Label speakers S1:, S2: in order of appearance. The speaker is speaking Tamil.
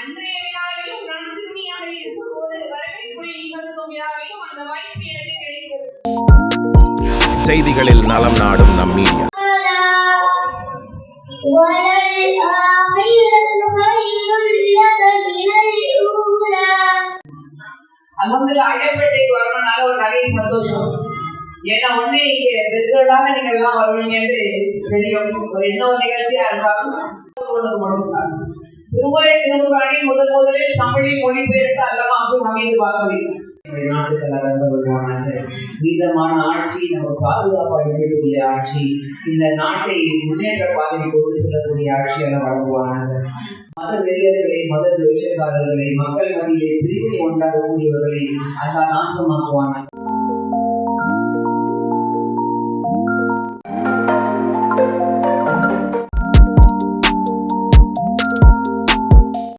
S1: அன்றைய விழாவிலும் நான் சிறுமியாக இருக்கும் போது வரவேற்புரை நிகழ்த்தும் விழாவிலும் அந்த வாய்ப்பு எனக்கு கிடைத்தது.
S2: செய்திகளில் நலம் நாடும் நம் மீடியா.
S1: அலமதுல அயல்பேட்டைக்கு வரணும்னால ஒரு நிறைய சந்தோஷம். ஏன்னா ஒண்ணு இங்க பெருசொல்லாக நீங்க எல்லாம் வருவீங்கன்னு தெரியும். எந்த ஒரு நிகழ்ச்சியா இருந்தாலும் உங்களுக்கு மட்டும்தான். திருமுறை முதல் முதலில் தமிழில் மொழிபெயர்த்து அல்லமா அப்துல் ஹமீது பார்க்கவில்லை நாட்டுகள் ஆட்சி நம்ம பாதுகாப்பாக இருக்கக்கூடிய ஆட்சி இந்த நாட்டை முன்னேற்ற பாதையை கொண்டு செல்லக்கூடிய ஆட்சியாக வழங்குவாங்க மத வெறியர்களை மத மக்கள் மத்தியிலே பிரிவினை உண்டாகக்கூடியவர்களை அதான் நாசமாக்குவாங்க